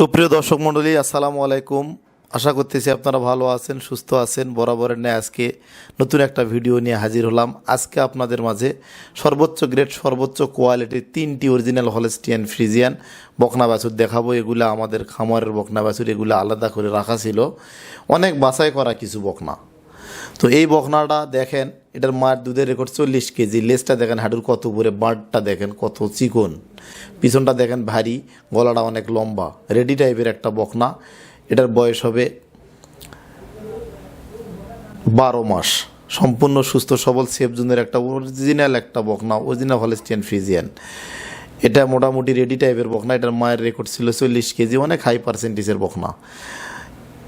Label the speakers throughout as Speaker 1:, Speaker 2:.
Speaker 1: সুপ্রিয় দর্শক মণ্ডলী, আসসালামু আলাইকুম। আশা করতেছি আপনারা ভালো আছেন, সুস্থ আছেন। বরাবরের ন্যায় আজকে নতুন একটা ভিডিও নিয়ে হাজির হলাম। আজকে আপনাদের মাঝে সর্বোচ্চ গ্রেড সর্বোচ্চ কোয়ালিটির তিনটি অরিজিনাল হলেস্টিয়ান ফ্রিজিয়ান বকনা বাছুর দেখাবো। এগুলো আমাদের খামারের বকনা বাছুর, এগুলো আলাদা করে রাখা ছিল। অনেক বাছাই করা কিছু বকনা। তো এই বকনাটা দেখেন, এটার মায়ের দুধের রেকর্ড চল্লিশ কেজি। লেজটা দেখেন হাডুর কত উপরে বাঁটটা দেখেন, কত চিকন। পিছনটা দেখেন, ভারী, গলাটা অনেক লম্বা। রেডি টাইপের একটা বকনা এটার বয়স হবে বারো মাস। সম্পূর্ণ, সুস্থ, সবল সেফ জুনের একটা অরিজিনাল একটা বকনা অরিজিনাল হলেস্টিয়ান ফ্রিজিয়ান এটা মোটামুটি রেডি টাইপের বকনা এটার মায়ের রেকর্ড ছিল চল্লিশ কেজি, অনেক হাই পার্সেন্টেজের বকনা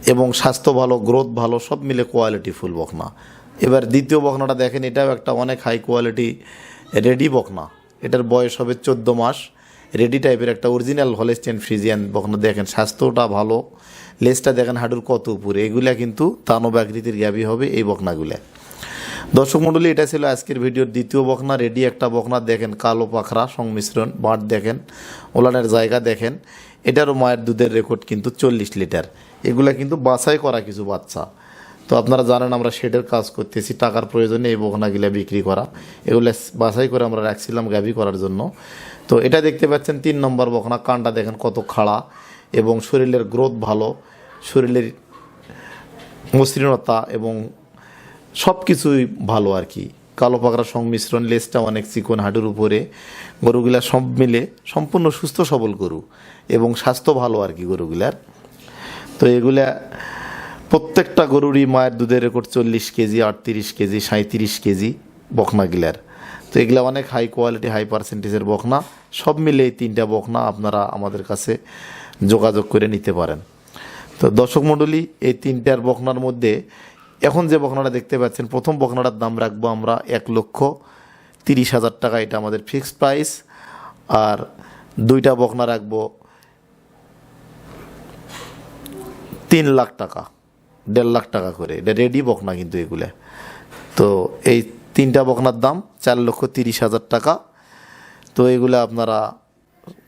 Speaker 1: এবং স্বাস্থ্য ভালো গ্রোথ ভালো, সব মিলে কোয়ালিটি ফুল বকনা। এবার দ্বিতীয় বকনাটা দেখেন, এটাও একটা অনেক হাই কোয়ালিটি রেডি বকনা। এটার বয়স হবে চোদ্দ মাস। রেডি টাইপের একটা অরিজিনাল হলেস্টিয়ান ফ্রিজিয়ান বকনা দেখেন, স্বাস্থ্যটা ভালো। লেজটা দেখেন হাডুর কত উপরে। এগুলা কিন্তু তানব আকৃতির গ্যাবি হবে এই বকনাগুলা। দর্শক মণ্ডলী এটা ছিল আজকের ভিডিওর দ্বিতীয় বকনা। রেডি একটা বকনা দেখেন, কালো পাখরা, সংমিশ্রণ, বাঁট দেখেন, ওলানের জায়গা দেখেন। এটারও মায়ের দুধের রেকর্ড কিন্তু চল্লিশ লিটার এগুলা কিন্তু বাছাই করা কিছু বাচ্চা। তো আপনারা জানেন আমরা শেডের কাজ করতেছি, টাকার প্রয়োজনে এই বকনাগুলা বিক্রি করা। এগুলো বাছাই করে আমরা রাখছিলাম গাভি করার জন্য। তো এটা দেখতে পাচ্ছেন, তিন নম্বর বকনা, কানটা দেখেন কত খাড়া এবং শরীরের গ্রোথ ভালো। শরীরের মসৃণতা এবং সব কিছুই ভালো আর কি। কালো পাকড়া সংমিশ্রণ, লেজটা অনেক চিকন হাডুর উপরে। গরুগুলা সব মিলে সম্পূর্ণ সুস্থ, সবল গরু এবং স্বাস্থ্য ভালো আর কি গরুগুলার। তো এগুলা প্রত্যেকটা গরুরই মায়ের দুধের রেকর্ড চল্লিশ কেজি, আটত্রিশ কেজি সাঁত্রিশ কেজি বকনা গিলার। তো এগুলা অনেক হাই কোয়ালিটি হাই পার্সেন্টেজের বকনা। সব মিলে এই তিনটা বকনা আপনারা আমাদের কাছে যোগাযোগ করে নিতে পারেন। তো দর্শক মণ্ডলী, এই তিনটার বকনার মধ্যে এখন যে বকনাটা দেখতে পাচ্ছেন, প্রথম বকনাটার দাম রাখব আমরা এক লক্ষ তিরিশ হাজার টাকা, এটা আমাদের ফিক্সড প্রাইস। আর দুইটা বকনা রাখব তিন লাখ টাকা, দেড় লাখ টাকা করে। এটা রেডি বকনা কিন্তু এগুলো। তো এই তিনটা বকনার দাম চার লক্ষ তিরিশ হাজার টাকা। তো এগুলো আপনারা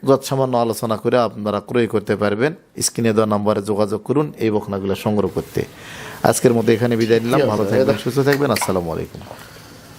Speaker 1: যৎসামান্য আলোচনা করে আপনারা ক্রয় করতে পারবেন। স্ক্রিনে দেওয়া নাম্বারে যোগাযোগ করুন এই বকনাগুলো সংগ্রহ করতে। আজকের মতো এখানে বিদায় নিলাম। ভালো থাকবেন সুস্থ থাকবেন। আসসালামু আলাইকুম।